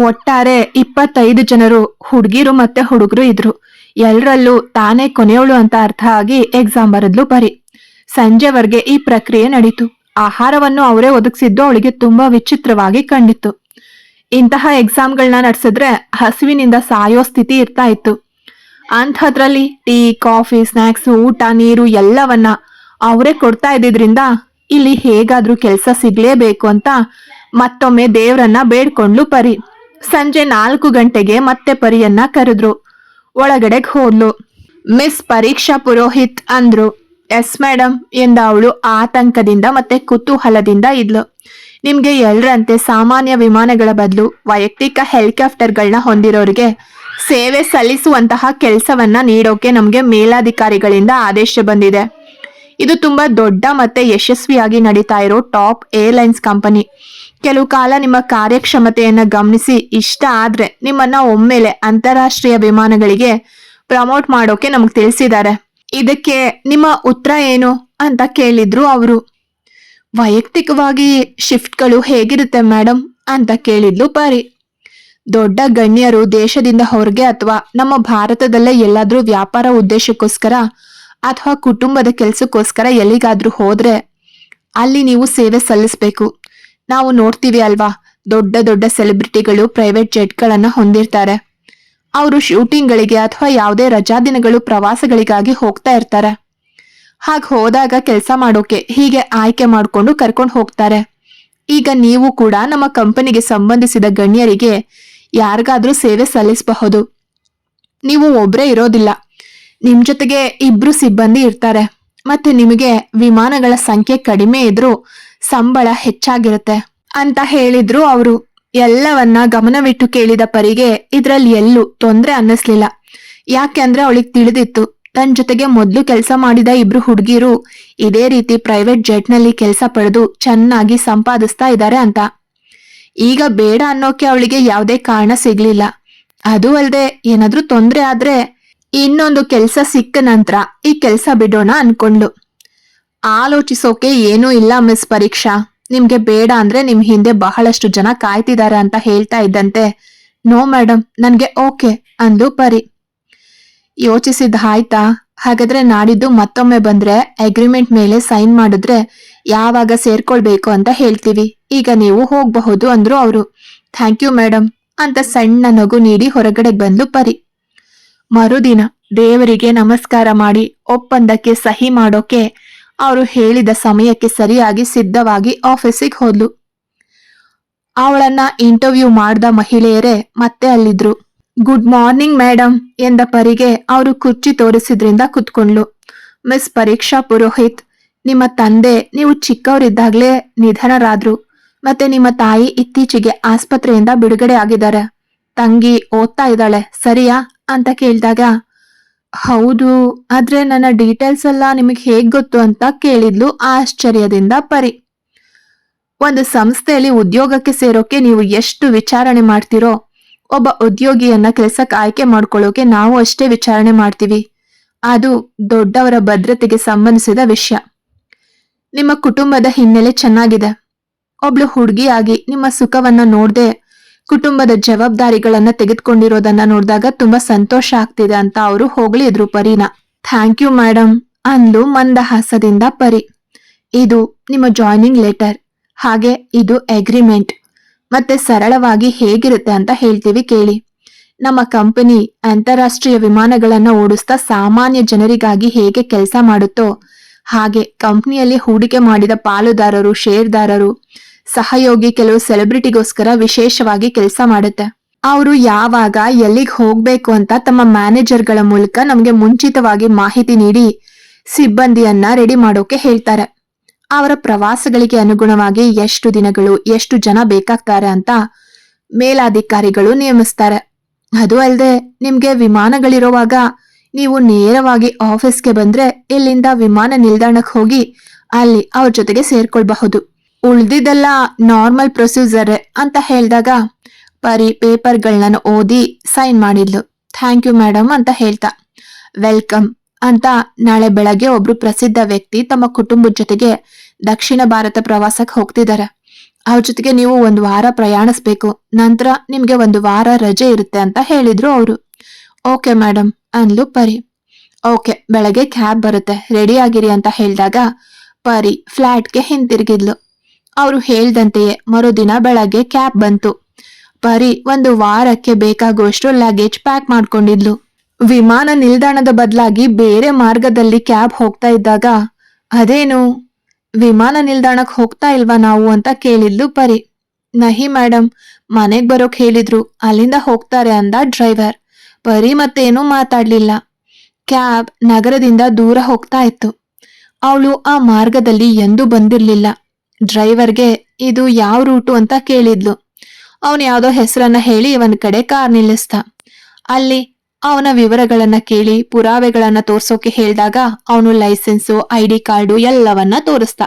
ಒಟ್ಟಾರೆ ಇಪ್ಪತ್ತೈದು ಜನರು, ಹುಡುಗಿರು ಮತ್ತೆ ಹುಡುಗರು ಇದ್ರು. ಎಲ್ರಲ್ಲೂ ತಾನೇ ಕೊನೆಯವಳು ಅಂತ ಅರ್ಥ ಆಗಿ ಎಕ್ಸಾಮ್ ಬರೆದ್ಲು ಬರಿ. ಸಂಜೆವರೆಗೆ ಈ ಪ್ರಕ್ರಿಯೆ ನಡೀತು. ಆಹಾರವನ್ನು ಅವರೇ ಒದಗಿಸಿದ್ದು ಅವಳಿಗೆ ತುಂಬಾ ವಿಚಿತ್ರವಾಗಿ ಕಂಡಿತ್ತು. ಇಂತಹ ಎಕ್ಸಾಮ್ಗಳನ್ನ ನಡೆಸಿದ್ರೆ ಹಸುವಿನಿಂದ ಸಾಯೋ ಸ್ಥಿತಿ ಇರ್ತಾ ಇತ್ತು. ಅಂಥದ್ರಲ್ಲಿ ಟೀ, ಕಾಫಿ, ಸ್ನಾಕ್ಸ್, ಊಟ, ನೀರು ಎಲ್ಲವನ್ನ ಅವರೇ ಕೊಡ್ತಾ ಇದ್ದಿದ್ರಿಂದ ಇಲ್ಲಿ ಹೇಗಾದ್ರೂ ಕೆಲಸ ಸಿಗ್ಲೇಬೇಕು ಅಂತ ಮತ್ತೊಮ್ಮೆ ದೇವ್ರನ್ನ ಬೇಡ್ಕೊಂಡ್ಲು ಪರಿ ಸಂಜೆ ನಾಲ್ಕು ಗಂಟೆಗೆ ಮತ್ತೆ ಪರಿಯನ್ನ ಕರೆದ್ರು. ಒಳಗಡೆಗ್ ಹೋದ್ಲು. ಮಿಸ್ ಪರೀಕ್ಷಾ ಪುರೋಹಿತ್ ಅಂದ್ರು. ಎಸ್ ಮೇಡಮ್ ಎಂದ ಅವಳು ಆತಂಕದಿಂದ ಮತ್ತೆ ಕುತೂಹಲದಿಂದ ಇದ್ಲು. ನಿಮ್ಗೆ ಎಲ್ರಂತೆ ಸಾಮಾನ್ಯ ವಿಮಾನಗಳ ಬದಲು ವೈಯಕ್ತಿಕ ಹೆಲಿಕಾಪ್ಟರ್ಗಳನ್ನ ಹೊಂದಿರೋರಿಗೆ ಸೇವೆ ಸಲ್ಲಿಸುವಂತಹ ಕೆಲಸವನ್ನ ನೀಡೋಕೆ ನಮ್ಗೆ ಮೇಲಾಧಿಕಾರಿಗಳಿಂದ ಆದೇಶ ಬಂದಿದೆ. ಇದು ತುಂಬಾ ದೊಡ್ಡ ಮತ್ತೆ ಯಶಸ್ವಿಯಾಗಿ ನಡೀತಾ ಇರೋ ಟಾಪ್ ಏರ್ಲೈನ್ಸ್ ಕಂಪನಿ. ಕೆಲವು ಕಾಲ ನಿಮ್ಮ ಕಾರ್ಯಕ್ಷಮತೆಯನ್ನ ಗಮನಿಸಿ ಇಷ್ಟ ಆದ್ರೆ ನಿಮ್ಮನ್ನ ಒಮ್ಮೆಲೆ ಅಂತಾರಾಷ್ಟ್ರೀಯ ವಿಮಾನಗಳಿಗೆ ಪ್ರಮೋಟ್ ಮಾಡೋಕೆ ನಮಗ್ ತಿಳಿಸಿದ್ದಾರೆ. ಇದಕ್ಕೆ ನಿಮ್ಮ ಉತ್ತರ ಏನು ಅಂತ ಕೇಳಿದ್ರು ಅವರು. ವೈಯಕ್ತಿಕವಾಗಿ ಶಿಫ್ಟ್ಗಳು ಹೇಗಿರುತ್ತೆ ಮೇಡಮ್ ಅಂತ ಕೇಳಿದ್ಲು ಪರಿ. ದೊಡ್ಡ ಗಣ್ಯರು ದೇಶದಿಂದ ಹೊರಗೆ ಅಥವಾ ನಮ್ಮ ಭಾರತದಲ್ಲೇ ಎಲ್ಲಾದ್ರೂ ವ್ಯಾಪಾರ ಉದ್ದೇಶಕ್ಕೋಸ್ಕರ ಅಥವಾ ಕುಟುಂಬದ ಕೆಲಸಕ್ಕೋಸ್ಕರ ಎಲ್ಲಿಗಾದ್ರೂ ಹೋದ್ರೆ ಅಲ್ಲಿ ನೀವು ಸೇವೆ ಸಲ್ಲಿಸ್ಬೇಕು. ನಾವು ನೋಡ್ತೀವಿ ಅಲ್ವಾ? ದೊಡ್ಡ ದೊಡ್ಡ ಸೆಲೆಬ್ರಿಟಿಗಳು ಪ್ರೈವೇಟ್ ಜೆಟ್ಗಳನ್ನ ಹೊಂದಿರ್ತಾರೆ. ಅವರು ಶೂಟಿಂಗ್ಗಳಿಗೆ ಅಥವಾ ಯಾವುದೇ ರಜಾದಿನಗಳು ಪ್ರವಾಸಗಳಿಗಾಗಿ ಹೋಗ್ತಾ ಇರ್ತಾರೆ. ಹಾಗೆ ಹೋದಾಗ ಕೆಲಸ ಮಾಡೋಕೆ ಹೀಗೆ ಆಯ್ಕೆ ಮಾಡಿಕೊಂಡು ಕರ್ಕೊಂಡು ಹೋಗ್ತಾರೆ. ಈಗ ನೀವು ಕೂಡ ನಮ್ಮ ಕಂಪನಿಗೆ ಸಂಬಂಧಿಸಿದ ಗಣ್ಯರಿಗೆ ಯಾರಿಗಾದ್ರೂ ಸೇವೆ ಸಲ್ಲಿಸಬಹುದು. ನೀವು ಒಬ್ಬರೇ ಇರೋದಿಲ್ಲ. ನಿಮ್ಮ ಜೊತೆಗೆ ಇಬ್ರು ಸಿಬ್ಬಂದಿ ಇರ್ತಾರೆ. ಮತ್ತೆ ನಿಮಗೆ ವಿಮಾನಗಳ ಸಂಖ್ಯೆ ಕಡಿಮೆ ಇದ್ರೂ ಸಂಬಳ ಹೆಚ್ಚಾಗಿರುತ್ತೆ ಅಂತ ಹೇಳಿದ್ರು ಅವರು. ಎಲ್ಲವನ್ನ ಗಮನವಿಟ್ಟು ಕೇಳಿದ ಪರಿಗೆ ಇದ್ರಲ್ಲಿ ಎಲ್ಲೂ ತೊಂದ್ರೆ ಅನ್ನಿಸ್ಲಿಲ್ಲ. ಯಾಕೆಂದ್ರೆ ಅವಳಿಗೆ ತಿಳಿದಿತ್ತು ತನ್ನ ಜೊತೆಗೆ ಮೊದಲು ಕೆಲಸ ಮಾಡಿದ ಇಬ್ರು ಹುಡುಗಿರು ಇದೇ ರೀತಿ ಪ್ರೈವೇಟ್ ಜೆಟ್ನಲ್ಲಿ ಕೆಲಸ ಪಡೆದು ಚೆನ್ನಾಗಿ ಸಂಪಾದಿಸ್ತಾ ಇದ್ದಾರೆ ಅಂತ. ಈಗ ಬೇಡ ಅನ್ನೋಕೆ ಅವಳಿಗೆ ಯಾವುದೇ ಕಾರಣ ಸಿಗ್ಲಿಲ್ಲ. ಅದು ಅಲ್ಲದೆ ಏನಾದ್ರೂ ತೊಂದ್ರೆ ಆದ್ರೆ ಇನ್ನೊಂದು ಕೆಲಸ ಸಿಕ್ಕ ನಂತರ ಈ ಕೆಲಸ ಬಿಡೋಣ ಅನ್ಕೊಂಡ್ಲು ಆಲೋಚಿಸೋಕೆ ಏನೂ ಇಲ್ಲ, ಮಿಸ್ ಪರೀಕ್ಷಾ. ನಿಮ್ಗೆ ಬೇಡ ಅಂದ್ರೆ ನಿಮ್ ಹಿಂದೆ ಬಹಳಷ್ಟು ಜನ ಕಾಯ್ತಿದ್ದಾರೆ ಅಂತ ಹೇಳ್ತಾ ಇದ್ದಂತೆ. ನೋ ಮೇಡಮ್ ನನ್ಗೆ ಓಕೆ ಅಂದು ಪರಿ. ಯೋಚಿಸಿದ ಆಯ್ತಾ? ಹಾಗಾದ್ರೆ ನಾಡಿದ್ದು ಮತ್ತೊಮ್ಮೆ ಬಂದ್ರೆ ಅಗ್ರಿಮೆಂಟ್ ಮೇಲೆ ಸೈನ್ ಮಾಡಿದ್ರೆ ಯಾವಾಗ ಸೇರ್ಕೊಳ್ಬೇಕು ಅಂತ ಹೇಳ್ತೀವಿ. ಈಗ ನೀವು ಹೋಗ್ಬಹುದು ಅಂದ್ರು ಅವರು. ಥ್ಯಾಂಕ್ ಯು ಮೇಡಮ್ ಅಂತ ಸಣ್ಣ ನಗು ನೀಡಿ ಹೊರಗಡೆ ಬಂದು ಪರಿ. ಮರುದಿನ ದೇವರಿಗೆ ನಮಸ್ಕಾರ ಮಾಡಿ ಒಪ್ಪಂದಕ್ಕೆ ಸಹಿ ಮಾಡೋಕೆ ಅವರು ಹೇಳಿದ ಸಮಯಕ್ಕೆ ಸರಿಯಾಗಿ ಸಿದ್ಧವಾಗಿ ಆಫೀಸಿಗೆ ಹೋದ್ಲು. ಅವಳನ್ನ ಇಂಟರ್ವ್ಯೂ ಮಾಡಿದ ಮಹಿಳೆಯರೇ ಮತ್ತೆ ಅಲ್ಲಿದ್ರು. ಗುಡ್ ಮಾರ್ನಿಂಗ್ ಮೇಡಮ್ ಎಂದ ಪರಿಗೆ ಅವರು ಕುರ್ಚಿ ತೋರಿಸಿದ್ರಿಂದ ಕುತ್ಕೊಂಡ್ಲು. ಮಿಸ್ ಪರೀಕ್ಷಾ ಪುರೋಹಿತ್, ನಿಮ್ಮ ತಂದೆ ನೀವು ಚಿಕ್ಕವರಿದ್ದಾಗಲೇ ನಿಧನರಾದ್ರು. ಮತ್ತೆ ನಿಮ್ಮ ತಾಯಿ ಇತ್ತೀಚೆಗೆ ಆಸ್ಪತ್ರೆಯಿಂದ ಬಿಡುಗಡೆ ಆಗಿದ್ದಾರೆ. ತಂಗಿ ಓದ್ತಾ ಇದ್ದಾಳೆ, ಸರಿಯಾ? ಅಂತ ಕೇಳಿದಾಗ ಹೌದು, ಆದ್ರೆ ನನ್ನ ಡೀಟೇಲ್ಸ್ ಎಲ್ಲ ನಿಮಗೆ ಹೇಗೆ ಗೊತ್ತು ಅಂತ ಕೇಳಿದ್ಲು ಆಶ್ಚರ್ಯದಿಂದ ಪರಿ. ಒಂದು ಸಂಸ್ಥೆಯಲ್ಲಿ ಉದ್ಯೋಗಕ್ಕೆ ಸೇರೋಕೆ ನೀವು ಎಷ್ಟು ವಿಚಾರಣೆ ಮಾಡ್ತೀರೋ, ಒಬ್ಬ ಉದ್ಯೋಗಿಯನ್ನ ಕೆಲಸಕ್ಕೆ ಆಯ್ಕೆ ಮಾಡ್ಕೊಳ್ಳೋಕೆ ನಾವು ಅಷ್ಟೇ ವಿಚಾರಣೆ ಮಾಡ್ತೀವಿ. ಅದು ದೊಡ್ಡವರ ಭದ್ರತೆಗೆ ಸಂಬಂಧಿಸಿದ ವಿಷಯ. ನಿಮ್ಮ ಕುಟುಂಬದ ಹಿನ್ನೆಲೆ ಚೆನ್ನಾಗಿದೆ. ಒಬ್ಳು ಹುಡುಗಿಯಾಗಿ ನಿಮ್ಮ ಸುಖವನ್ನ ನೋಡ್ದೆ ಕುಟುಂಬದ ಜವಾಬ್ದಾರಿಗಳನ್ನ ತೆಗೆದುಕೊಂಡಿರೋದನ್ನ ನೋಡಿದಾಗ ತುಂಬಾ ಸಂತೋಷ ಆಗ್ತಿದೆ ಅಂತ ಅವರು ಹೊಗಳಿದ್ರು ಪರಿನ. ಥ್ಯಾಂಕ್ ಯು ಮೇಡಮ್ ಅಂದ್ಲು ಮಂದಹಾಸದಿಂದ ಪರಿ. ಇದು ನಿಮ್ಮ ಜಾಯ್ನಿಂಗ್ ಲೆಟರ್ ಹಾಗೆ ಇದು ಅಗ್ರಿಮೆಂಟ್ ಮತ್ತೆ ಸರಳವಾಗಿ ಹೇಗಿರುತ್ತೆ ಅಂತ ಹೇಳ್ತೀವಿ ಕೇಳಿ. ನಮ್ಮ ಕಂಪನಿ ಅಂತಾರಾಷ್ಟ್ರೀಯ ವಿಮಾನಗಳನ್ನ ಓಡಿಸ್ತಾ ಸಾಮಾನ್ಯ ಜನರಿಗಾಗಿ ಹೇಗೆ ಕೆಲಸ ಮಾಡುತ್ತೋ ಹಾಗೆ ಕಂಪ್ನಿಯಲ್ಲಿ ಹೂಡಿಕೆ ಮಾಡಿದ ಪಾಲುದಾರರು ಷೇರ್ದಾರರು ಸಹಯೋಗಿ ಕೆಲವು ಸೆಲೆಬ್ರಿಟಿಗೋಸ್ಕರ ವಿಶೇಷವಾಗಿ ಕೆಲಸ ಮಾಡುತ್ತೆ. ಅವರು ಯಾವಾಗ, ಎಲ್ಲಿಗೆ ಹೋಗ್ಬೇಕು ಅಂತ ತಮ್ಮ ಮ್ಯಾನೇಜರ್ಗಳ ಮೂಲಕ ನಮಗೆ ಮುಂಚಿತವಾಗಿ ಮಾಹಿತಿ ನೀಡಿ ಸಿಬ್ಬಂದಿಯನ್ನ ರೆಡಿ ಮಾಡೋಕೆ ಹೇಳ್ತಾರೆ. ಅವರ ಪ್ರವಾಸಗಳಿಗೆ ಅನುಗುಣವಾಗಿ ಎಷ್ಟು ದಿನಗಳು, ಎಷ್ಟು ಜನ ಬೇಕಾಗ್ತಾರೆ ಅಂತ ಮೇಲಾಧಿಕಾರಿಗಳು ನೇಮಿಸ್ತಾರೆ. ಅದು ಅಲ್ಲದೆ ನಿಮ್ಗೆ ವಿಮಾನಗಳಿರುವಾಗ ನೀವು ನೇರವಾಗಿ ಆಫೀಸ್ಗೆ ಬಂದ್ರೆ ಇಲ್ಲಿಂದ ವಿಮಾನ ನಿಲ್ದಾಣಕ್ಕೆ ಹೋಗಿ ಅಲ್ಲಿ ಅವ್ರ ಜೊತೆಗೆ ಸೇರ್ಕೊಳ್ಬಹುದು. ಉಳ್ದಿದ್ದೆಲ್ಲ ನಾರ್ಮಲ್ ಪ್ರೊಸೀಜರ್ ಅಂತ ಹೇಳಿದಾಗ ಪರಿ ಪೇಪರ್ಗಳನ್ನ ಓದಿ ಸೈನ್ ಮಾಡಿದ್ಲು. ಥ್ಯಾಂಕ್ ಯು ಮೇಡಮ್ ಅಂತ ಹೇಳ್ತಾ. ವೆಲ್ಕಮ್ ಅಂತ ನಾಳೆ ಬೆಳಗ್ಗೆ ಒಬ್ರು ಪ್ರಸಿದ್ಧ ವ್ಯಕ್ತಿ ತಮ್ಮ ಕುಟುಂಬದ ಜೊತೆಗೆ ದಕ್ಷಿಣ ಭಾರತ ಪ್ರವಾಸಕ್ಕೆ ಹೋಗ್ತಿದ್ದಾರೆ ಅವ್ರ ಜೊತೆಗೆ ನೀವು ಒಂದು ವಾರ ಪ್ರಯಾಣಿಸ್ಬೇಕು. ನಂತರ ನಿಮ್ಗೆ ಒಂದು ವಾರ ರಜೆ ಇರುತ್ತೆ ಅಂತ ಹೇಳಿದ್ರು ಅವರು. ಓಕೆ ಮೇಡಮ್ ಅಂದ್ಲು ಪರಿ. ಓಕೆ ಬೆಳಗ್ಗೆ ಕ್ಯಾಬ್ ಬರುತ್ತೆ. ರೆಡಿ ಆಗಿರಿ ಅಂತ ಹೇಳಿದಾಗ ಪರಿ ಫ್ಲ್ಯಾಟ್ಗೆ ಹಿಂತಿರುಗಿದ್ಲು. ಅವರು ಹೇಳ್ದಂತೆಯೇ ಮರುದಿನ ಬೆಳಗ್ಗೆ ಕ್ಯಾಬ್ ಬಂತು. ಪರಿ ಒಂದು ವಾರಕ್ಕೆ ಬೇಕಾಗುವಷ್ಟು ಲಗೇಜ್ ಪ್ಯಾಕ್ ಮಾಡ್ಕೊಂಡಿದ್ಲು. ವಿಮಾನ ನಿಲ್ದಾಣದ ಬದಲಾಗಿ ಬೇರೆ ಮಾರ್ಗದಲ್ಲಿ ಕ್ಯಾಬ್ ಹೋಗ್ತಾ ಇದ್ದಾಗ, ಅದೇನು? ವಿಮಾನ ನಿಲ್ದಾಣಕ್ಕೆ ಹೋಗ್ತಾ ಇಲ್ವಾ ನಾವು? ಅಂತ ಕೇಳಿದ್ಲು ಪರಿ. ನಹಿ ಮೇಡಮ್ ಮನೆಗೆ ಬರೋಕ್ ಹೇಳಿದ್ರು, ಅಲ್ಲಿಂದ ಹೋಗ್ತಾರೆ ಅಂದ ಡ್ರೈವರ್. ಪರಿ ಮತ್ತೇನೂ ಮಾತಾಡ್ಲಿಲ್ಲ. ಕ್ಯಾಬ್ ನಗರದಿಂದ ದೂರ ಹೋಗ್ತಾ ಇತ್ತು. ಅವಳು ಆ ಮಾರ್ಗದಲ್ಲಿ ಎಂದೂ ಬಂದಿರ್ಲಿಲ್ಲ. ಡ್ರೈವರ್ಗೆ, ಇದು ಯಾವ ರೂಟು ಅಂತ ಕೇಳಿದ್ಲು. ಅವನು ಯಾವುದೋ ಹೆಸರನ್ನ ಹೇಳಿ ಇವನ್ ಕಡೆ ಕಾರ್ ನಿಲ್ಲಿಸ್ದ. ಅಲ್ಲಿ ಅವನ ವಿವರಗಳನ್ನ ಕೇಳಿ, ಪುರಾವೆಗಳನ್ನ ತೋರ್ಸೋಕೆ ಹೇಳಿದಾಗ ಅವನು ಲೈಸೆನ್ಸು ಐ ಡಿ ಕಾರ್ಡು ಎಲ್ಲವನ್ನ ತೋರಿಸ್ದ.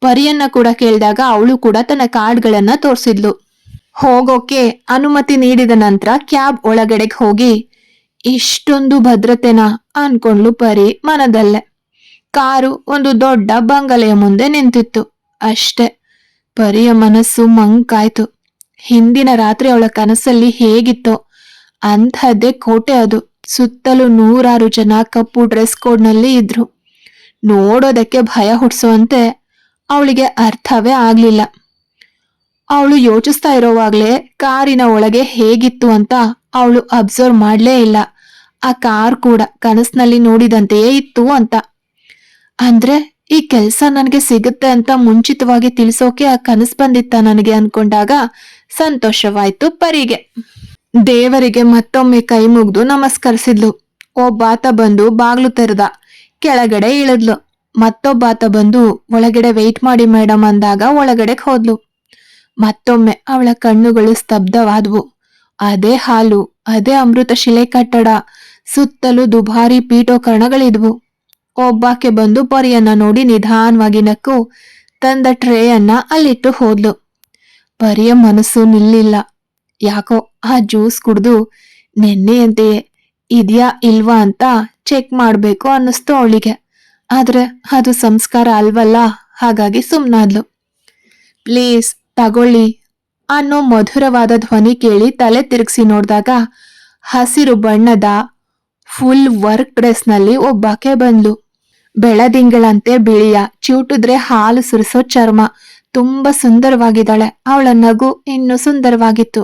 ಪರಿಯನ್ನ ಕೂಡ ಕೇಳಿದಾಗ ಅವಳು ಕೂಡ ತನ್ನ ಕಾರ್ಡ್ಗಳನ್ನ ತೋರಿಸಿದ್ಲು. ಹೋಗೋಕೆ ಅನುಮತಿ ನೀಡಿದ ನಂತರ ಕ್ಯಾಬ್ ಒಳಗಡೆಗೆ ಹೋಗಿ, ಇಷ್ಟೊಂದು ಭದ್ರತೆನಾ ಅನ್ಕೊಂಡ್ಲು ಪರಿ ಮನದಲ್ಲೇ. ಕಾರು ಒಂದು ದೊಡ್ಡ ಬಂಗಲೆಯ ಮುಂದೆ ನಿಂತಿತ್ತು. ಅಷ್ಟೇ. ಪರಿಯ ಮನಸ್ಸು ಮಂಕಾಯ್ತು. ಹಿಂದಿನ ರಾತ್ರಿ ಅವಳ ಕನಸಲ್ಲಿ ಹೇಗಿತ್ತೋ. ಅಂಥದ್ದೇ ಕೋಟೆ ಅದು. ಸುತ್ತಲೂ ನೂರಾರು ಜನ ಕಪ್ಪು ಡ್ರೆಸ್ ಕೋಡ್ನಲ್ಲಿ ಇದ್ರು. ನೋಡೋದಕ್ಕೆ ಭಯ ಹುಟ್ಟಿಸುವಂತೆ ಅವಳಿಗೆ ಅರ್ಥವೇ ಆಗ್ಲಿಲ್ಲ. ಅವಳು ಯೋಚಿಸ್ತಾ ಇರೋವಾಗ್ಲೇ ಕಾರಿನ ಒಳಗೆ ಹೇಗಿತ್ತು ಅಂತ ಅವಳು ಅಬ್ಸರ್ವ್ ಮಾಡಲೇ ಇಲ್ಲ. ಆ ಕಾರ್ ಕೂಡ ಕನಸಿನಲ್ಲಿ ನೋಡಿದಂತೆಯೇ ಇತ್ತು ಅಂತ. ಅಂದ್ರೆ ಈ ಕೆಲಸ ನನಗೆ ಸಿಗುತ್ತೆ ಅಂತ ಮುಂಚಿತವಾಗಿ ತಿಳಿಸೋಕೆ ಆ ಕನಸು ಬಂದಿತ್ತ ನನಗೆ ಅನ್ಕೊಂಡಾಗ ಸಂತೋಷವಾಯ್ತು ಪರಿಗೆ. ದೇವರಿಗೆ ಮತ್ತೊಮ್ಮೆ ಕೈ ಮುಗ್ದು ನಮಸ್ಕರಿಸಿದ್ಲು. ಒಬ್ಬಾತ ಬಂದು ಬಾಗ್ಲು ತೆರೆದ. ಕೆಳಗಡೆ ಇಳಿದ್ಲು. ಮತ್ತೊಬ್ಬಾತ ಬಂದು, ಒಳಗಡೆ ವೆಯ್ಟ್ ಮಾಡಿ ಮೇಡಮ್ ಅಂದಾಗ ಒಳಗಡೆ ಹೋದ್ಲು. ಮತ್ತೊಮ್ಮೆ ಅವಳ ಕಣ್ಣುಗಳು ಸ್ತಬ್ಧವಾದ್ವು. ಅದೇ ಹಾಲು, ಅದೇ ಅಮೃತ ಶಿಲೆ ಕಟ್ಟಡ, ಸುತ್ತಲೂ ದುಬಾರಿ ಪೀಠೋಕರಣಗಳಿದ್ವು. ಒಬ್ಬಾಕೆ ಬಂದು ಪರಿಯನ್ನ ನೋಡಿ ನಿಧಾನವಾಗಿ ನಕ್ಕು, ತಂದ ಟ್ರೇಯನ್ನ ಅಲ್ಲಿಟ್ಟು ಹೋದ್ಲು. ಪರಿಯ ಮನಸ್ಸು ನಿಲ್ಲಿಲ್ಲ. ಯಾಕೋ ಆ ಜ್ಯೂಸ್ ಕುಡ್ದು, ನೆನ್ನೆಯಂತೆಯೇ ಇದೆಯಾ ಇಲ್ವಾ ಅಂತ ಚೆಕ್ ಮಾಡಬೇಕು ಅನ್ನಿಸ್ತು ಅವಳಿಗೆ. ಆದ್ರೆ ಅದು ಸಂಸ್ಕಾರ ಅಲ್ವಲ್ಲ? ಹಾಗಾಗಿ ಸುಮ್ಮನಾದ್ಲು ಪ್ಲೀಸ್, ತಗೊಳ್ಳಿ ಅನ್ನೋ ಮಧುರವಾದ ಧ್ವನಿ ಕೇಳಿ ತಲೆ ತಿರುಗಿಸಿ ನೋಡಿದಾಗ ಹಸಿರು ಬಣ್ಣದ ಫುಲ್ ವರ್ಕ್ ಡ್ರೆಸ್ನಲ್ಲಿ ಒಬ್ಬಾಕೆ ಬಂದ್ಲು. ಬೆಳದಿಂಗಳಂತೆ ಬಿಳಿಯ ಚಿವುಟಿದ್ರೆ ಹಾಲು ಸುರಿಸೋ ಚರ್ಮ. ತುಂಬಾ ಸುಂದರವಾಗಿದ್ದಾಳೆ. ಅವಳ ನಗು ಇನ್ನು ಸುಂದರವಾಗಿತ್ತು.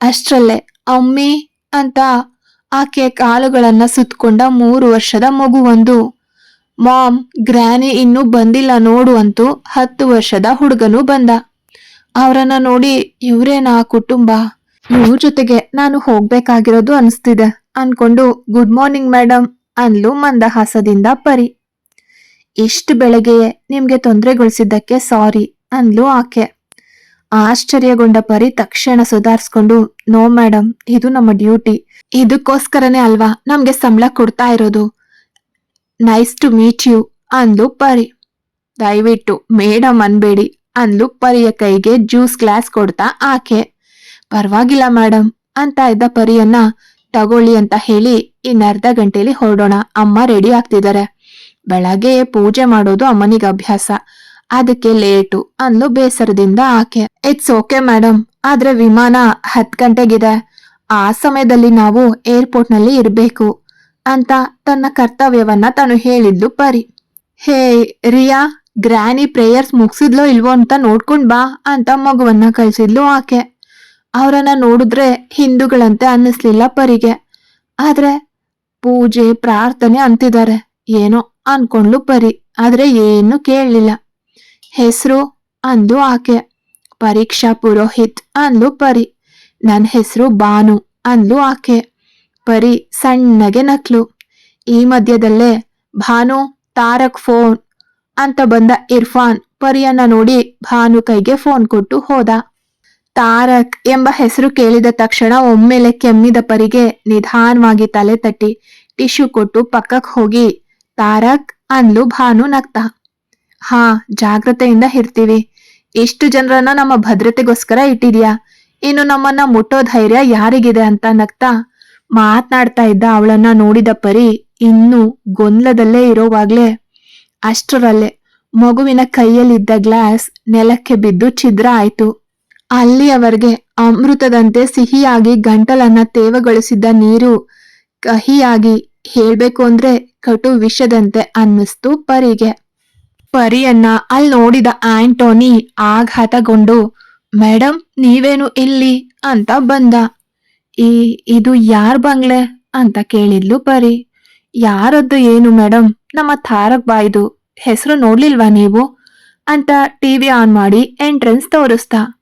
ಅಷ್ಟರಲ್ಲೇ, ಅಮ್ಮಿ ಅಂತ ಆಕೆ ಕಾಲುಗಳನ್ನ ಸುತ್ತಕೊಂಡ ಮೂರು ವರ್ಷದ ಮಗುವೊಂದು ಮಾಮ್, ಗ್ರ್ಯಾನಿ ಇನ್ನೂ ಬಂದಿಲ್ಲ ನೋಡು ಅಂತೂ ಹತ್ತು ವರ್ಷದ ಹುಡುಗನು ಬಂದ. ಅವರನ್ನ ನೋಡಿ, ಇವರೇನಾ ಕುಟುಂಬ? ಇವ್ರ ಜೊತೆಗೆ ನಾನು ಹೋಗ್ಬೇಕಾಗಿರೋದು ಅನಿಸ್ತಿದೆ ಅನ್ಕೊಂಡು, ಗುಡ್ ಮಾರ್ನಿಂಗ್ ಮೇಡಮ್ ಅನ್ಲು ಮಂದಹಾಸದಿಂದ ಪರಿ. ಇಷ್ಟು ಬೆಳಗ್ಗೆಯೇ ನಿಮ್ಗೆ ತೊಂದರೆಗೊಳಿಸಿದ್ದಕ್ಕೆ ಸಾರಿ ಅನ್ಲು ಆಕೆ. ಆಶ್ಚರ್ಯಗೊಂಡ ಪರಿ ತಕ್ಷಣ ಸುಧಾರಿಸ್ಕೊಂಡು, ನೋ ಮೇಡಮ್ ಇದು ನಮ್ಮ ಡ್ಯೂಟಿ. ಇದಕ್ಕೋಸ್ಕರನೇ ಅಲ್ವಾ ನಮ್ಗೆ ಸಂಬಳ ಕೊಡ್ತಾ ಇರೋದು? ನೈಸ್ ಟು ಮೀಟ್ ಯು ಅಂದ್ಲು ಪರಿ. ದಯವಿಟ್ಟು ಮೇಡಮ್ ಅನ್ಬೇಡಿ ಅಂದ್ಲು ಪರಿಯ ಕೈಗೆ ಜ್ಯೂಸ್ ಗ್ಲಾಸ್ ಕೊಡ್ತಾ ಆಕೆ. ಪರವಾಗಿಲ್ಲ ಮೇಡಮ್ ಅಂತ ಇದ್ದ ಪರಿಯನ್ನ ತಗೊಳ್ಳಿ ಅಂತ ಹೇಳಿ ಇನ್ನರ್ಧ ಗಂಟೆಲಿ ಹೊರಡೋಣ. ಅಮ್ಮ ರೆಡಿ ಆಗ್ತಿದ್ದಾರೆ. ಬೆಳಗ್ಗೆ ಪೂಜೆ ಮಾಡೋದು ಅಮ್ಮನಿಗೆ ಅಭ್ಯಾಸ. ಅದಕ್ಕೆ ಲೇಟು ಅಂದ್ಲು ಬೇಸರದಿಂದ ಆಕೆ. ಇಟ್ಸ್ ಓಕೆ ಮೇಡಮ್ ಆದ್ರೆ ವಿಮಾನ ಹತ್ ಗಂಟೆಗಿದೆ. ಆ ಸಮಯದಲ್ಲಿ ನಾವು ಏರ್ಪೋರ್ಟ್ನಲ್ಲಿ ಇರ್ಬೇಕು ಅಂತ ತನ್ನ ಕರ್ತವ್ಯವನ್ನ ತಾನು ಹೇಳಿದ್ಲು ಪರಿ. ಹೇ, ರಿಯಾ, ಗ್ರ್ಯಾನಿ ಪ್ರೇಯರ್ಸ್ ಮುಗಿಸಿದ್ಲೋ ಇಲ್ವೋ ಅಂತ ನೋಡ್ಕೊಂಡ್ ಬಾ ಅಂತ ಮಗುವನ್ನ ಕಳ್ಸಿದ್ಲು ಆಕೆ. ಅವರನ್ನ ನೋಡಿದ್ರೆ ಹಿಂದೂಗಳಂತೆ ಅನ್ನಿಸ್ಲಿಲ್ಲ ಪರಿಗೆ. ಆದ್ರೆ ಪೂಜೆ, ಪ್ರಾರ್ಥನೆ ಅಂತಿದ್ದಾರೆ. ಏನೋ ಅನ್ಕೊಂಡ್ಲು ಪರಿ, ಆದ್ರೆ ಏನು ಕೇಳಲಿಲ್ಲ. ಹೆಸರು ಅಂದು ಆಕೆ, ಪರೀಕ್ಷಾ ಪುರೋಹಿತ್ ಅಂದ್ಲು ಪರಿ ನನ್ನ ಹೆಸರು ಬಾನು ಅಂದ್ಲು ಆಕೆ. ಪರಿ ಸಣ್ಣಗೆ ನಕ್ಲು, ಈ ಮಧ್ಯದಲ್ಲೇ ಭಾನು ತಾರಕ್ ಫೋನ್ ಅಂತ ಬಂದ ಇರ್ಫಾನ್, ಪರಿಯನ್ನ ನೋಡಿ ಭಾನು ಕೈಗೆ ಫೋನ್ ಕೊಟ್ಟು ಹೋದ. ತಾರಕ್ ಎಂಬ ಹೆಸರು ಕೇಳಿದ ತಕ್ಷಣ ಒಮ್ಮೆಲೆ ಕೆಮ್ಮಿದ ಪರಿಗೆ ನಿಧಾನವಾಗಿ ತಲೆ ತಟ್ಟಿ ಟಿಶ್ಯೂ ಕೊಟ್ಟು ಪಕ್ಕಕ್ಕೆ ಹೋಗಿ, ತಾರಕ್ ಅಂದ್ಲು ಭಾನು ನಗ್ತ. ಹಾ, ಜಾಗ್ರತೆಯಿಂದ ಇರ್ತೀವಿ. ಇಷ್ಟು ಜನರನ್ನ ನಮ್ಮ ಭದ್ರತೆಗೋಸ್ಕರ ಇಟ್ಟಿದ್ಯಾ? ಇನ್ನು ನಮ್ಮನ್ನ ಮುಟ್ಟೋ ಧೈರ್ಯ ಯಾರಿಗಿದೆ ಅಂತ ನಗ್ತಾ ಮಾತನಾಡ್ತಾ ಇದ್ದ ಅವಳನ್ನ ನೋಡಿದ ಪರಿ ಇನ್ನೂ ಗೊಂದಲದಲ್ಲೇ ಇರೋವಾಗ್ಲೇ ಅಷ್ಟರಲ್ಲೇ ಮಗುವಿನ ಕೈಯಲ್ಲಿದ್ದ ಗ್ಲಾಸ್ ನೆಲಕ್ಕೆ ಬಿದ್ದು ಛಿದ್ರ ಆಯ್ತು. ಅಲ್ಲಿಯವರೆಗೆ ಅಮೃತದಂತೆ ಸಿಹಿಯಾಗಿ ಗಂಟಲನ್ನ ತೇವಗೊಳಿಸಿದ್ದ ನೀರು ಕಹಿಯಾಗಿ ಹೇಳ್ಬೇಕು ಅಂದ್ರೆ ಕಟು ವಿಷದಂತೆ ಅನ್ನಿಸ್ತು ಪರಿಗೆ. ಪರಿಯನ್ನ ಅಲ್ಲಿ ನೋಡಿದ ಆಂಟೋನಿ ಆಘಾತಗೊಂಡು ಮೇಡಮ್ ನೀವೇನು ಇಲ್ಲಿ? ಅಂತ ಬಂದ. ಈ, ಇದು ಯಾರ್ ಬಂಗ್ಲೆ? ಅಂತ ಕೇಳಿದ್ಲು ಪರಿ. ಯಾರದ್ದು ಏನು ಮೇಡಮ್ ನಮ್ಮ ತಾರಕ್ ಬಾಯ್ದು ಹೆಸರು ನೋಡ್ಲಿಲ್ವಾ ನೀವು? ಅಂತ ಟಿವಿ ಆನ್ ಮಾಡಿ ಎಂಟ್ರೆನ್ಸ್ ತೋರಿಸ್ತಾ.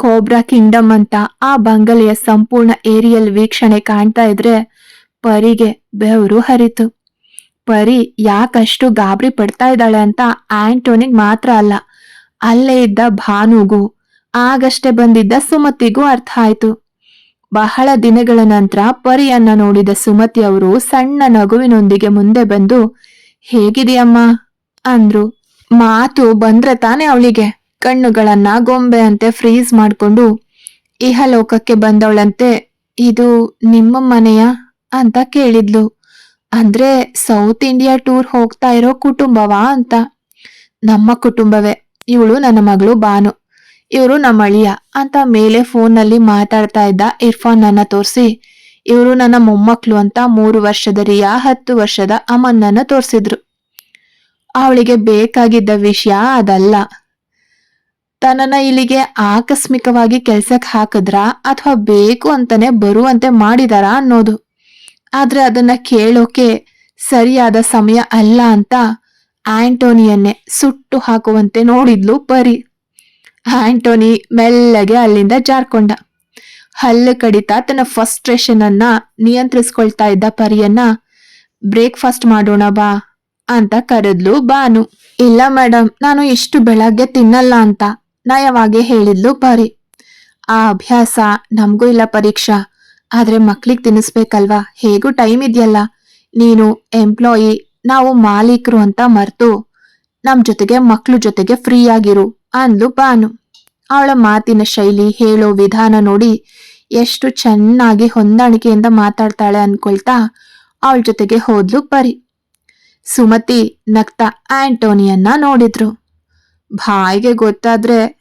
ಕೋಬ್ರಾ ಕಿಂಗ್ಡಮ್ ಅಂತ ಆ ಬಂಗಲೆಯ ಸಂಪೂರ್ಣ ಏರಿಯಲ್ ವೀಕ್ಷಣೆ ಕಾಣ್ತಾ ಇದ್ರೆ ಪರಿಗೆ ಬೆವರು ಹರಿತು. ಪರಿ ಯಾಕಷ್ಟು ಗಾಬರಿ ಪಡ್ತಾ ಇದ್ದಾಳೆ ಅಂತ ಆಂಟೋನಿಗ್ ಮಾತ್ರ ಅಲ್ಲ, ಅಲ್ಲೇ ಇದ್ದ ಭಾನುಗೂ, ಆಗಷ್ಟೇ ಬಂದಿದ್ದ ಸುಮತಿಗೂ ಅರ್ಥ ಆಯ್ತು. ಬಹಳ ದಿನಗಳ ನಂತರ ಪರಿಯನ್ನ ನೋಡಿದ ಸುಮತಿ ಅವರು ಸಣ್ಣ ನಗುವಿನೊಂದಿಗೆ ಮುಂದೆ ಬಂದು, ಹೇಗಿದೆಯಮ್ಮ? ಅಂದ್ರು. ಮಾತು ಬಂದ್ರೆ ತಾನೆ ಅವಳಿಗೆ. ಕಣ್ಣುಗಳನ್ನ ಗೊಂಬೆ ಅಂತೆ ಫ್ರೀಸ್ ಮಾಡ್ಕೊಂಡು ಇಹಲೋಕಕ್ಕೆ ಬಂದವಳಂತೆ, ಇದು ನಿಮ್ಮ ಮನೆಯ? ಅಂತ ಕೇಳಿದ್ಲು. ಅಂದ್ರೆ ಸೌತ್ ಇಂಡಿಯಾ ಟೂರ್ ಹೋಗ್ತಾ ಇರೋ ಕುಟುಂಬವಾ ಅಂತ? ನಮ್ಮ ಕುಟುಂಬವೇ. ಇವಳು ನನ್ನ ಮಗಳು ಬಾನು ಇವರು ನಮ್ಮ ಅಳಿಯ. ಅಂತ ಮೇಲೆ ಫೋನ್ನಲ್ಲಿ ಮಾತಾಡ್ತಾ ಇದ್ದ ಇರ್ಫಾನ್ ನನ್ನ ತೋರಿಸಿ, ಇವರು ನನ್ನ ಮೊಮ್ಮಕ್ಕಳು ಅಂತ ಮೂರು ವರ್ಷದ ರಿಯಾ ಹತ್ತು ವರ್ಷದ ಅಮನ್ನನ್ನು ತೋರಿಸಿದ್ರು. ಅವಳಿಗೆ ಬೇಕಾಗಿದ್ದ ವಿಷಯ ಅದಲ್ಲ. ತನ್ನನ್ನ ಇಲ್ಲಿಗೆ ಆಕಸ್ಮಿಕವಾಗಿ ಕೆಲ್ಸಕ್ಕೆ ಹಾಕಿದ್ರ ಅಥವಾ ಬೇಕು ಅಂತಾನೆ ಬರುವಂತೆ ಮಾಡಿದಾರ ಅನ್ನೋದು. ಆದ್ರೆ ಅದನ್ನ ಕೇಳೋಕೆ ಸರಿಯಾದ ಸಮಯ ಅಲ್ಲ ಅಂತ ಆಂಟೋನಿಯನ್ನೇ ಸುಟ್ಟು ಹಾಕುವಂತೆ ನೋಡಿದ್ಲು ಪರಿ. ಆಂಟೋನಿ ಮೆಲ್ಲಗೆ ಅಲ್ಲಿಂದ ಜಾರ್ಕೊಂಡ. ಹಲ್ಲು ಕಡಿತ ತನ್ನ ಫಸ್ಟ್ರೇಷನ್ ಅನ್ನ ನಿಯಂತ್ರಿಸ್ಕೊಳ್ತಾ ಇದ್ದ ಪರಿಯನ್ನ, ಬ್ರೇಕ್ಫಾಸ್ಟ್ ಮಾಡೋಣ ಬಾ ಅಂತ ಕರೆದ್ಲು ಬಾನು ಇಲ್ಲ ಮೇಡಮ್ ನಾನು ಇಷ್ಟು ಬೆಳಗ್ಗೆ ತಿನ್ನಲ್ಲ ಅಂತ. ನಯವಾಗಿ ಹೇಳಿದ್ಲು ಬಾರಿ ಆ ಅಭ್ಯಾಸ ನಮಗೂ ಇಲ್ಲ ಪರೀಕ್ಷಾ. ಆದ್ರೆ ಮಕ್ಳಿಗೆ ತಿನ್ನಿಸ್ಬೇಕಲ್ವಾ? ಹೇಗೂ ಟೈಮ್ ಇದೆಯಲ್ಲ? ನೀನು ಎಂಪ್ಲಾಯಿ, ನಾವು ಮಾಲೀಕರು ಅಂತ ಮರೆತು, ನಮ್ ಜೊತೆಗೆ ಮಕ್ಳು ಜೊತೆಗೆ ಫ್ರೀ ಆಗಿರು ಅಂದ್ಲು ಬಾನು ಅವಳ ಮಾತಿನ ಶೈಲಿ, ಹೇಳೋ ವಿಧಾನ ನೋಡಿ ಎಷ್ಟು ಚೆನ್ನಾಗಿ ಹೊಂದಾಣಿಕೆಯಿಂದ ಮಾತಾಡ್ತಾಳೆ ಅನ್ಕೊಳ್ತಾ ಅವಳ ಜೊತೆಗೆ ಹೋದ್ಲು ಪರಿ. ಸುಮತಿ ನಗ್ತಾ ಆಂಟೋನಿಯನ್ನ ನೋಡಿದ್ರು. ಬಾಯಿಗೆ ಗೊತ್ತಾದ್ರೆ,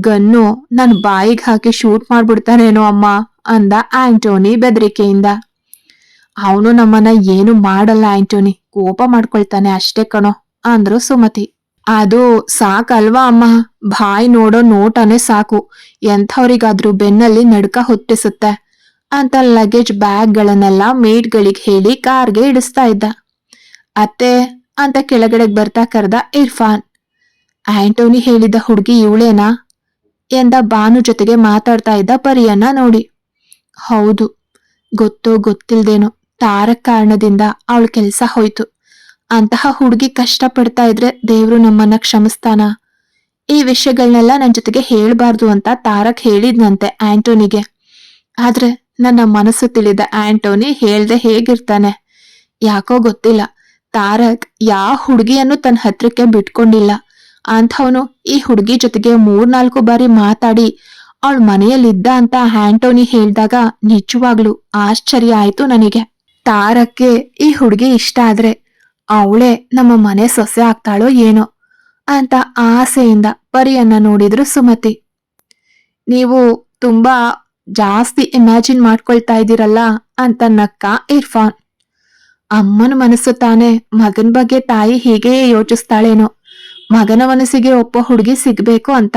ಗನ್ನು ನನ್ ಬಾಯಿಗೆ ಹಾಕಿ ಶೂಟ್ ಮಾಡ್ಬಿಡ್ತಾನೇನೋ ಅಮ್ಮ ಅಂದ ಆಂಟೋನಿ ಬೆದರಿಕೆಯಿಂದ. ಅವನು ನಮ್ಮನ್ನ ಏನು ಮಾಡಲ್ಲ ಆಂಟೋನಿ, ಕೋಪ ಮಾಡ್ಕೊಳ್ತಾನೆ ಅಷ್ಟೇ ಕಣೋ ಅಂದ್ರು ಸುಮತಿ. ಅದು ಸಾಕಲ್ವಾ ಅಮ್ಮ? ಬಾಯಿ ನೋಡೋ ನೋಟನೇ ಸಾಕು. ಎಂಥವ್ರಿಗಾದ್ರೂ ಬೆನ್ನಲ್ಲಿ ನಡ್ಕ ಹುಟ್ಟಿಸುತ್ತೆ ಅಂತ ಲಗೇಜ್ ಬ್ಯಾಗ್ಗಳನ್ನೆಲ್ಲ ಮೇಡ್ಗಳಿಗೆ ಹೇಳಿ ಕಾರ್ಗೆ ಇಡಿಸ್ತಾ ಇದ್ದ. ಅತ್ತೆ ಅಂತ ಕೆಳಗಡೆಗೆ ಬರ್ತಾ ಕರೆದ ಇರ್ಫಾನ್. ಆಂಟೋನಿ ಹೇಳಿದ ಹುಡುಗಿ ಇವಳೇನಾ? ಎಂದ ಬಾನು ಜೊತೆಗೆ ಮಾತಾಡ್ತಾ ಇದ್ದ ಪರಿಯನ್ನ ನೋಡಿ. ಹೌದು, ಗೊತ್ತೋ ಗೊತ್ತಿಲ್ದೇನೋ ತಾರಕ್ ಕಾರಣದಿಂದ ಅವಳ ಕೆಲಸ ಹೋಯ್ತು. ಅಂತಹ ಹುಡುಗಿ ಕಷ್ಟ ಪಡ್ತಾ ಇದ್ರೆ ದೇವ್ರು ನಮ್ಮನ್ನ ಕ್ಷಮಿಸ್ತಾನ? ಈ ವಿಷಯಗಳನ್ನೆಲ್ಲ ನನ್ನ ಜೊತೆಗೆ ಹೇಳ್ಬಾರ್ದು ಅಂತ ತಾರಕ್ ಹೇಳಿದ್ನಂತೆ ಆಂಟೋನಿಗೆ. ಆದ್ರೆ ನನ್ನ ಮನಸ್ಸು ತಿಳಿದ ಆಂಟೋನಿ ಹೇಳ್ದೆ ಹೇಗಿರ್ತಾನೆ? ಯಾಕೋ ಗೊತ್ತಿಲ್ಲ, ತಾರಕ್ ಯಾವ ಹುಡುಗಿಯನ್ನು ತನ್ನ ಹತ್ರಕ್ಕೆ ಬಿಟ್ಕೊಂಡಿಲ್ಲ. ಅಂಥವನು ಈ ಹುಡುಗಿ ಜೊತೆಗೆ ಮೂರ್ನಾಲ್ಕು ಬಾರಿ ಮಾತಾಡಿ, ಅವಳ ಮನೆಯಲ್ಲಿದ್ದ ಅಂತ ಆಂಟೋನಿ ಹೇಳಿದಾಗ ನಿಜವಾಗ್ಲು ಆಶ್ಚರ್ಯ ಆಯ್ತು ನನಗೆ. ತಾರಕ್ಕೆ ಈ ಹುಡುಗಿ ಇಷ್ಟ ಆದ್ರೆ ಅವಳೇ ನಮ್ಮ ಮನೆ ಸೊಸೆ ಆಗ್ತಾಳೋ ಏನೋ ಅಂತ ಆಸೆಯಿಂದ ಪರಿಯನ್ನ ನೋಡಿದ್ರು ಸುಮತಿ. ನೀವು ತುಂಬಾ ಜಾಸ್ತಿ ಇಮ್ಯಾಜಿನ್ ಮಾಡ್ಕೊಳ್ತಾ ಇದ್ದೀರಲ್ಲ ಅಂತ ನಕ್ಕ ಇರ್ಫಾನ್. ಅಮ್ಮನ ಮನಸ್ಸು ತಾನೆ, ಮಗನ ಬಗ್ಗೆ ತಾಯಿ ಹೀಗೆಯೇ ಯೋಚಿಸ್ತಾಳೇನೋ. ಮಗನ ಮನಸ್ಸಿಗೆ ಒಪ್ಪ ಹುಡುಗಿ ಸಿಗ್ಬೇಕು ಅಂತ.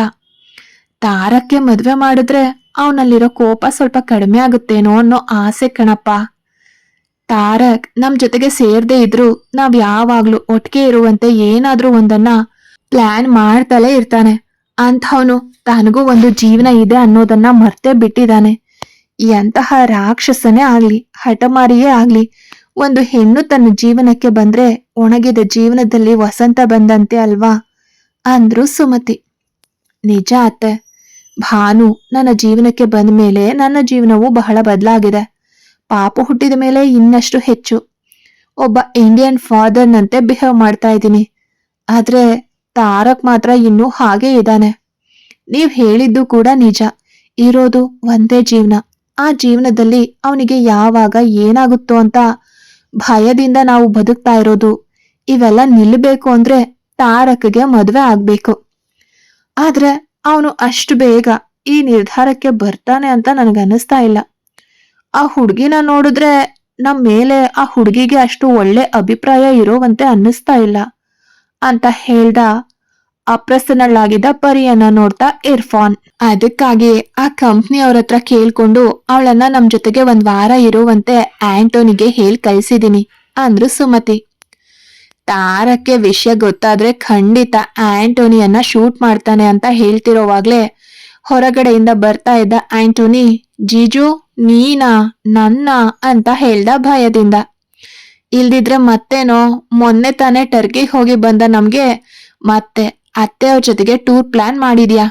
ತಾರಕ್ಕೆ ಮದ್ವೆ ಮಾಡಿದ್ರೆ ಅವನಲ್ಲಿರೋ ಕೋಪ ಸ್ವಲ್ಪ ಕಡಿಮೆ ಆಗುತ್ತೇನೋ ಅನ್ನೋ ಆಸೆ ಕಣಪ್ಪ. ತಾರಕ್ ನಮ್ ಜೊತೆಗೆ ಸೇರ್ದೇ ಇದ್ರು ನಾವ್ ಯಾವಾಗ್ಲೂ ಒಟ್ಟಿಗೆ ಇರುವಂತೆ ಏನಾದ್ರೂ ಒಂದನ್ನ ಪ್ಲಾನ್ ಮಾಡ್ತಲೇ ಇರ್ತಾನೆ. ಅಂಥವನು ತನಗೂ ಒಂದು ಜೀವನ ಇದೆ ಅನ್ನೋದನ್ನ ಮರ್ತೇ ಬಿಟ್ಟಿದ್ದಾನೆ. ಎಂತಹ ರಾಕ್ಷಸನೇ ಆಗ್ಲಿ, ಹಠಮಾರಿಯೇ ಆಗ್ಲಿ ಒಂದು ಹೆಣ್ಣು ತನ್ನ ಜೀವನಕ್ಕೆ ಬಂದ್ರೆ ಒಣಗಿದ ಜೀವನದಲ್ಲಿ ವಸಂತ ಬಂದಂತೆ ಅಲ್ವಾ? ಅಂದ್ರು ಸುಮತಿ. ನಿಜ ಅತ್ತೆ. ಭಾನು ನನ್ನ ಜೀವನಕ್ಕೆ ಬಂದ ಮೇಲೆ ನನ್ನ ಜೀವನವು ಬಹಳ ಬದಲಾಗಿದೆ. ಪಾಪ ಹುಟ್ಟಿದ ಮೇಲೆ ಇನ್ನಷ್ಟು ಹೆಚ್ಚು. ಒಬ್ಬ ಇಂಡಿಯನ್ ಫಾದರ್ನಂತೆ ಬಿಹೇವ್ ಮಾಡ್ತಾ ಇದ್ದೀನಿ. ಆದ್ರೆ ತಾರಕ್ ಮಾತ್ರ ಇನ್ನೂ ಹಾಗೆ ಇದ್ದಾನೆ. ನೀವ್ ಹೇಳಿದ್ದು ಕೂಡ ನಿಜ. ಇರೋದು ಒಂದೇ ಜೀವನ. ಆ ಜೀವನದಲ್ಲಿ ಅವನಿಗೆ ಯಾವಾಗ ಏನಾಗುತ್ತೋ ಅಂತ ಭಯದಿಂದ ನಾವು ಬದುಕ್ತಾ ಇರೋದು. ಇವೆಲ್ಲ ನಿಲ್ಲಬೇಕು ಅಂದ್ರೆ ತಾರಕ್ಗೆ ಮದುವೆ ಆಗ್ಬೇಕು. ಆದ್ರೆ ಅವನು ಅಷ್ಟು ಬೇಗ ಈ ನಿರ್ಧಾರಕ್ಕೆ ಬರ್ತಾನೆ ಅಂತ ನನಗನ್ನಿಸ್ತಾ ಇಲ್ಲ. ಆ ಹುಡುಗಿನ ನೋಡಿದ್ರೆ ನಮ್ಮ ಮೇಲೆ ಆ ಹುಡುಗಿಗೆ ಅಷ್ಟು ಒಳ್ಳೆ ಅಭಿಪ್ರಾಯ ಇರೋವಂತೆ ಅನ್ನಿಸ್ತಾ ಇಲ್ಲ. ಅಂತ ಹೇಳ್ದ ಅಪ್ರಸನ್ನಳಾಗಿದ್ದ ಪರಿಯನ್ನ ನೋಡ್ತಾ ಇರ್ಫಾನ್. ಅದಕ್ಕಾಗಿ ಆ ಕಂಪ್ನಿ ಅವ್ರ ಹತ್ರ ಕೇಳ್ಕೊಂಡು ಅವಳನ್ನ ನಮ್ ಜೊತೆಗೆ ಒಂದ್ ವಾರ ಇರುವಂತೆ ಆಂಟೋನಿಗೆ ಹೇಳ್ ಕಳ್ಸಿದೀನಿ ಅಂದ್ರು ಸುಮತಿ. ತಾರಕ್ಕೆ ವಿಷಯ ಗೊತ್ತಾದ್ರೆ ಖಂಡಿತ ಆಂಟೋನಿಯನ್ನ ಶೂಟ್ ಮಾಡ್ತಾನೆ ಅಂತ ಹೇಳ್ತಿರೋವಾಗ್ಲೇ ಹೊರಗಡೆಯಿಂದ ಬರ್ತಾ ಇದ್ದ ಆಂಟೋನಿ, ಜೀಜು, ನೀನಾ, ನನ್ನ? ಅಂತ ಹೇಳ್ದ ಭಯದಿಂದ. ಇಲ್ದಿದ್ರೆ ಮತ್ತೇನೋ ಮೊನ್ನೆ ತಾನೇ ಟರ್ಕಿಗೆ ಹೋಗಿ ಬಂದ ನಮ್ಗೆ ಮತ್ತೆ ಅತ್ತೆಯವ್ರ ಜೊತೆಗೆ ಟೂರ್ ಪ್ಲಾನ್ ಮಾಡಿದ್ಯಾ?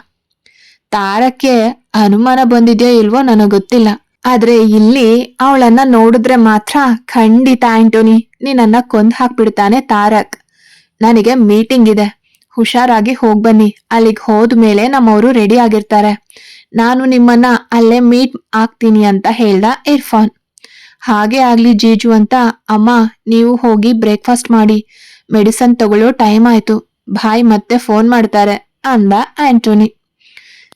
ತಾರಕ್ಕೆ ಅನುಮಾನ ಬಂದಿದ್ಯೋ ಇಲ್ವೋ ನನಗೆ ಗೊತ್ತಿಲ್ಲ. ಆದ್ರೆ ಇಲ್ಲಿ ಅವಳನ್ನ ನೋಡಿದ್ರೆ ಮಾತ್ರ ಖಂಡಿತ ಆಂಟೋನಿ ನೀನನ್ನ ಕೊಂದ್ ಹಾಕ್ಬಿಡ್ತಾನೆ ತಾರಕ್. ನನಗೆ ಮೀಟಿಂಗ್ ಇದೆ. ಹುಷಾರಾಗಿ ಹೋಗ್ಬನ್ನಿ ಅಲ್ಲಿಗೆ ಹೋದ್ಮೇಲೆ ನಮ್ಮವರು ರೆಡಿ ಆಗಿರ್ತಾರೆ. ನಾನು ನಿಮ್ಮನ್ನ ಅಲ್ಲೇ ಮೀಟ್ ಆಗ್ತೀನಿ ಅಂತ ಹೇಳ್ದ ಇರ್ಫಾನ್. ಹಾಗೆ ಆಗ್ಲಿ ಜೀಜು ಅಂತ, ಅಮ್ಮ, ನೀವು ಹೋಗಿ ಬ್ರೇಕ್ಫಾಸ್ಟ್ ಮಾಡಿ. ಮೆಡಿಸನ್ ತಗೊಳ್ಳೋ ಟೈಮ್ ಆಯ್ತು. ಭಾಯ್ ಮತ್ತೆ ಫೋನ್ ಮಾಡ್ತಾರೆ. ಅಂದ ಆಂಟೋನಿ.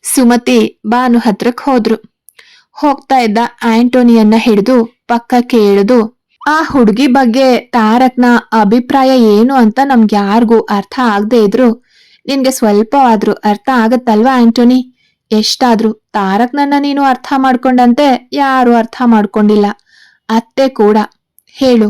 ಸುಮತಿ ಬಾನು ಹತ್ರಕ್ ಹೋದ್ರು. ಹೋಗ್ತಾ ಇದ್ದ ಆಂಟೋನಿಯನ್ನ ಹಿಡಿದು ಪಕ್ಕಕ್ಕೆ ಎಳೆದು ಆ ಹುಡುಗಿ ಬಗ್ಗೆ ತಾರಕ್ನ ಅಭಿಪ್ರಾಯ ಏನು ಅಂತ ನಮ್ಗೆ ಯಾರಿಗೂ ಅರ್ಥ ಆಗದೆ ಇದ್ರು. ನಿನ್ಗೆ ಸ್ವಲ್ಪ ಆದ್ರೂ ಅರ್ಥ ಆಗತ್ತಲ್ವಾ ಆಂಟೋನಿ? ಎಷ್ಟಾದ್ರೂ ತಾರಕ್ನನ್ನ ನೀನು ಅರ್ಥ ಮಾಡ್ಕೊಂಡಂತೆ ಯಾರು ಅರ್ಥ ಮಾಡ್ಕೊಂಡಿಲ್ಲ. ಅತ್ತೆ ಕೂಡ. ಹೇಳು,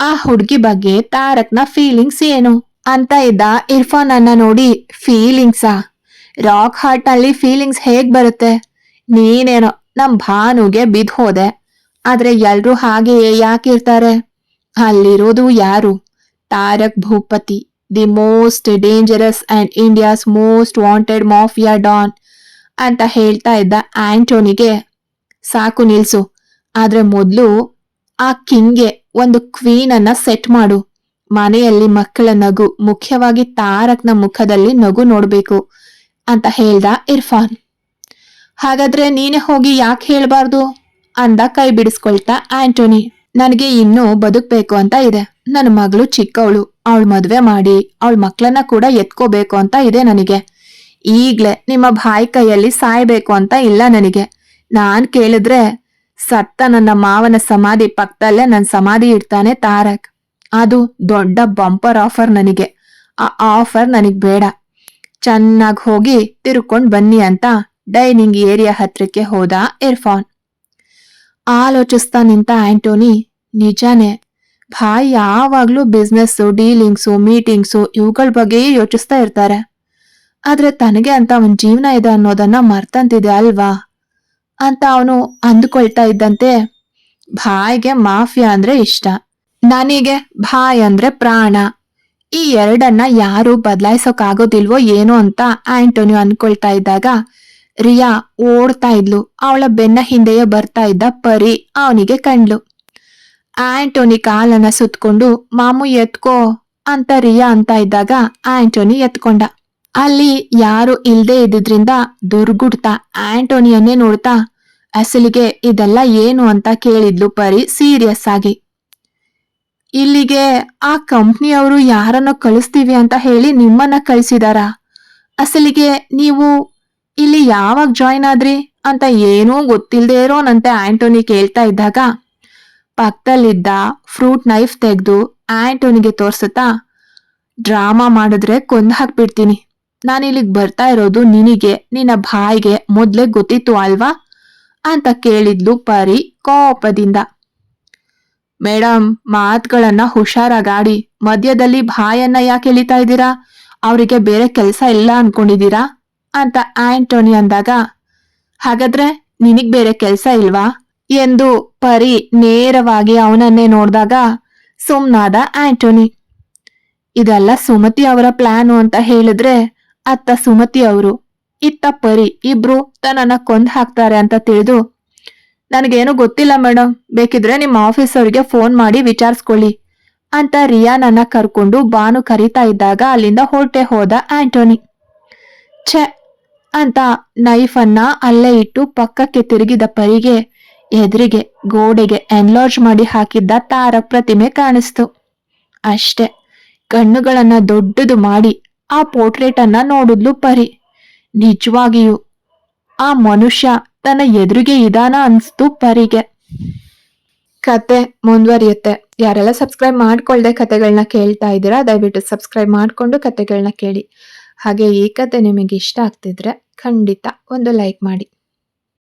ಆ ಹುಡುಗಿ ಬಗ್ಗೆ ತಾರಕ್ನ ಫೀಲಿಂಗ್ಸ್ ಏನು? ಅಂತ ಇದ್ದ ಇರ್ಫಾನ್ ಅನ್ನ ನೋಡಿ ಫೀಲಿಂಗ್ಸಾ ರಾಕ್ ಹಾರ್ಟ್ ಅಲ್ಲಿ ಫೀಲಿಂಗ್ಸ್ ಹೇಗ್ ಬರುತ್ತೆ? ನೀನೇನೋ, ನಮ್ ಭಾನುಗೆ ಬಿದ್ ಹೋದೆ. ಆದ್ರೆ ಎಲ್ರೂ ಹಾಗೆಯೇ ಯಾಕಿರ್ತಾರೆ? ಅಲ್ಲಿರೋದು ಯಾರು? Tarak Bhupathi the most dangerous and India's most wanted mafia don ಅಂತ ಹೇಳ್ತಾ ಇದ್ದ ಆಂಟೋನಿಗೆ. ಸಾಕು ನಿಲ್ಸು. ಆದ್ರೆ ಮೊದ್ಲು ಆ ಕಿಂಗ್ಗೆ ಒಂದು ಕ್ವೀನ್ ಅನ್ನ ಸೆಟ್ ಮಾಡು. ಮನೆಯಲ್ಲಿ ಮಕ್ಕಳ ನಗು, ಮುಖ್ಯವಾಗಿ ತಾರಕ್ನ ಮುಖದಲ್ಲಿ ನಗು ನೋಡ್ಬೇಕು ಅಂತ ಹೇಳ್ದ ಇರ್ಫಾನ್. ಹಾಗಾದ್ರೆ ನೀನೆ ಹೋಗಿ ಯಾಕೆ ಹೇಳ್ಬಾರ್ದು? ಅಂದ ಕೈ ಬಿಡಿಸ್ಕೊಳ್ತಾ ಆಂಟೋನಿ. ನನಗೆ ಇನ್ನೂ ಬದುಕ್ಬೇಕು ಅಂತ ಇದೆ. ನನ್ನ ಮಗಳು ಚಿಕ್ಕವಳು. ಅವಳ ಮದುವೆ ಮಾಡಿ, ಅವಳ ಮಕ್ಕಳನ್ನ ಕೂಡ ಎತ್ಕೋಬೇಕು ಅಂತ ಇದೆ ನನಗೆ. ಈಗ್ಲೇ ನಿಮ್ಮ ಬಾಯಿ ಕೈಯಲ್ಲಿ ಸಾಯ್ಬೇಕು ಅಂತ ಇಲ್ಲ ನನಗೆ. ನಾನ್ ಕೇಳಿದ್ರೆ ಸತ್ತ ನನ್ನ ಮಾವನ ಸಮಾಧಿ ಪಕ್ಕದಲ್ಲೇ ನನ್ನ ಸಮಾಧಿ ಇಡ್ತಾನೆ ತಾರಕ್. ಅದು ದೊಡ್ಡ ಬಂಪರ್ ಆಫರ್ ನನಗೆ. ಆ ಆಫರ್ ನನಗ್ ಬೇಡ. ಚೆನ್ನಾಗಿ ಹೋಗಿ ತಿರ್ಕೊಂಡ್ ಬನ್ನಿ ಅಂತ ಡೈನಿಂಗ್ ಏರಿಯಾ ಹತ್ರಕ್ಕೆ ಹೋದ ಇರ್ಫಾನ್. ಆಲೋಚಿಸ್ತಾ ನಿಂತ ಆಂಟೋನಿ, ನಿಜಾನೇ, ಭಾಯ್ ಯಾವಾಗ್ಲೂ ಬಿಸ್ನೆಸ್ ಡೀಲಿಂಗ್ಸು, ಮೀಟಿಂಗ್ಸು ಇವುಗಳ ಬಗ್ಗೆಯೇ ಯೋಚಿಸ್ತಾ ಇರ್ತಾರೆ. ಆದ್ರೆ ತನಗೆ ಅಂತ ಅವನ್ ಜೀವನ ಇದೆ ಅನ್ನೋದನ್ನ ಮರ್ತಂತಿದೆ ಅಲ್ವಾ? ಅಂತ ಅವನು ಅಂದುಕೊಳ್ತಾ ಇದ್ದಂತೆ ಭಾಯ್ಗೆ ಮಾಫಿಯಾ ಅಂದ್ರೆ ಇಷ್ಟ. ನನಗೆ ಭಾಯ್ ಅಂದ್ರೆ ಪ್ರಾಣ. ಈ ಎರಡನ್ನ ಯಾರು ಬದಲಾಯಿಸೋಕಾಗೋದಿಲ್ವೋ ಏನೋ ಅಂತ ಆಂಟೋನಿಯೋ ಅನ್ಕೊಳ್ತಾ ಇದ್ದಾಗ ರಿಯಾ ಓಡ್ತಾ ಇದ್ಲು. ಅವಳ ಬೆನ್ನ ಹಿಂದೆಯೇ ಬರ್ತಾ ಇದ್ದ ಪರಿ ಅವನಿಗೆ ಕಂಡ್ಲು. ಆಂಟೋನಿ ಕಾಲನ್ನ ಸುತ್ಕೊಂಡು, ಮಾಮು, ಎತ್ಕೋ ಅಂತ ರಿಯಾ ಅಂತ ಇದ್ದಾಗ ಆಂಟೋನಿ ಎತ್ಕೊಂಡ. ಅಲ್ಲಿ ಯಾರು ಇಲ್ದೇ ಇದ್ದಿದ್ರಿಂದ ದುರ್ಗುಡ್ತಾ ಆಂಟೋನಿಯನ್ನೇ ನೋಡ್ತಾ, ಅಸಲಿಗೆ ಇದೆಲ್ಲ ಏನು? ಅಂತ ಕೇಳಿದ್ಲು ಪರಿ ಸೀರಿಯಸ್ ಆಗಿ. ಇಲ್ಲಿಗೆ ಆ ಕಂಪ್ನಿಯವರು ಯಾರನ್ನ ಕಳಿಸ್ತೀವಿ ಅಂತ ಹೇಳಿ ನಿಮ್ಮನ್ನ ಕಳಿಸಿದಾರ? ಅಸಲಿಗೆ ನೀವು ಇಲ್ಲಿ ಯಾವಾಗ ಜಾಯ್ನ್ ಆದ್ರಿ ಅಂತ ಏನೂ ಗೊತ್ತಿಲ್ಲದೆ ಇರೋನಂತೆ ಆಂಟೋನಿ ಕೇಳ್ತಾ ಇದ್ದಾಗ. ಪಕ್ಕದಲ್ಲಿದ್ದ ಫ್ರೂಟ್ ನೈಫ್ ತೆಗೆದು ಆಂಟೋನಿಗೆ ತೋರಿಸುತ್ತಾ, ಡ್ರಾಮಾ ಮಾಡಿದ್ರೆ ಕೊಂದ್ ಹಾಕ್ಬಿಡ್ತೀನಿ. ನಾನು ಇಲ್ಲಿಗೆ ಬರ್ತಾ ಇರೋದು ನಿನಗೆ, ನಿನ್ನ ಬಾಯಿಗೆ ಮೊದಲೇ ಗೊತ್ತಿತ್ತು ಅಲ್ವಾ? ಅಂತ ಕೇಳಿದ್ಲು ಪರಿ ಕೋಪದಿಂದ. ಮೇಡಮ್ ಮಾತುಗಳನ್ನ ಹುಷಾರಾಗಾಡಿ, ಮಧ್ಯದಲ್ಲಿ ಬಾಯನ್ನ ಯಾಕೆ ಎಳಿತಾ ಇದ್ದೀರಾ? ಅವರಿಗೆ ಬೇರೆ ಕೆಲಸ ಇಲ್ಲ ಅನ್ಕೊಂಡಿದ್ದೀರಾ? ಅಂತ ಆಂಟೋನಿ ಅಂದಾಗ, ಹಾಗಾದ್ರೆ ನಿನಗ್ ಬೇರೆ ಕೆಲಸ ಇಲ್ವಾ? ಎಂದು ಪರಿ ನೇರವಾಗಿ ಅವನನ್ನೇ ನೋಡಿದಾಗ ಸುಮ್ನಾದ ಆಂಟೋನಿ. ಇದೆಲ್ಲ ಸುಮತಿ ಅವರ ಪ್ಲಾನು ಅಂತ ಹೇಳಿದ್ರೆ ಅತ್ತ ಸುಮತಿ ಅವರು, ಇತ್ತ ಪರಿ ಇಬ್ರು ತನ್ನನ್ನ ಕೊಂದ್ ಹಾಕ್ತಾರೆ ಅಂತ ತಿಳಿದು ನನಗೇನು ಗೊತ್ತಿಲ್ಲ ಮೇಡಮ್ ಬೇಕಿದ್ರೆ ನಿಮ್ಮ ಆಫೀಸ್ ಅವ್ರಿಗೆ ಫೋನ್ ಮಾಡಿ ವಿಚಾರಿಸ್ಕೊಳ್ಳಿ ಅಂತ ರಿಯಾನನ್ನ ಕರ್ಕೊಂಡು ಬಾನು ಕರಿತಾ ಇದ್ದಾಗ ಅಲ್ಲಿಂದ ಹೊರಟೆ ಹೋದ ಆಂಟೋನಿ. ಛೆ ಅಂತ ನೈಫನ್ನ ಅಲ್ಲೇ ಇಟ್ಟು ಪಕ್ಕಕ್ಕೆ ತಿರುಗಿದ ಪರಿಗೆ ಎದುರಿಗೆ ಗೋಡೆಗೆ ಎನ್ಲಾರ್ಜ್ ಮಾಡಿ ಹಾಕಿದ್ದ ತಾರಕ್ ಪ್ರತಿಮೆ ಕಾಣಿಸ್ತು. ಅಷ್ಟೆ ಕಣ್ಣುಗಳನ್ನ ದೊಡ್ಡದು ಮಾಡಿ ಆ ಪೋರ್ಟ್ರೇಟ್ ಅನ್ನ ನೋಡಿದ್ಲು ಪರಿ. ನಿಜವಾಗಿಯೂ ಆ ಮನುಷ್ಯ ತನ್ನ ಎದುರಿಗೆ ಇದಾನ ಅನ್ಸ್ತು ಪರಿಗೆ. ಕತೆ ಮುಂದುವರಿಯುತ್ತೆ. ಯಾರೆಲ್ಲ ಸಬ್ಸ್ಕ್ರೈಬ್ ಮಾಡ್ಕೊಳ್ದೆ ಕತೆಗಳನ್ನ ಕೇಳ್ತಾ ಇದ್ದೀರಾ, ದಯವಿಟ್ಟು ಸಬ್ಸ್ಕ್ರೈಬ್ ಮಾಡಿಕೊಂಡು ಕತೆಗಳನ್ನ ಕೇಳಿ. ಹಾಗೆ ಈ ಕತೆ ನಿಮಗೆ ಇಷ್ಟ ಆಗ್ತಿದ್ರೆ ಖಂಡಿತ ಒಂದು ಲೈಕ್ ಮಾಡಿ.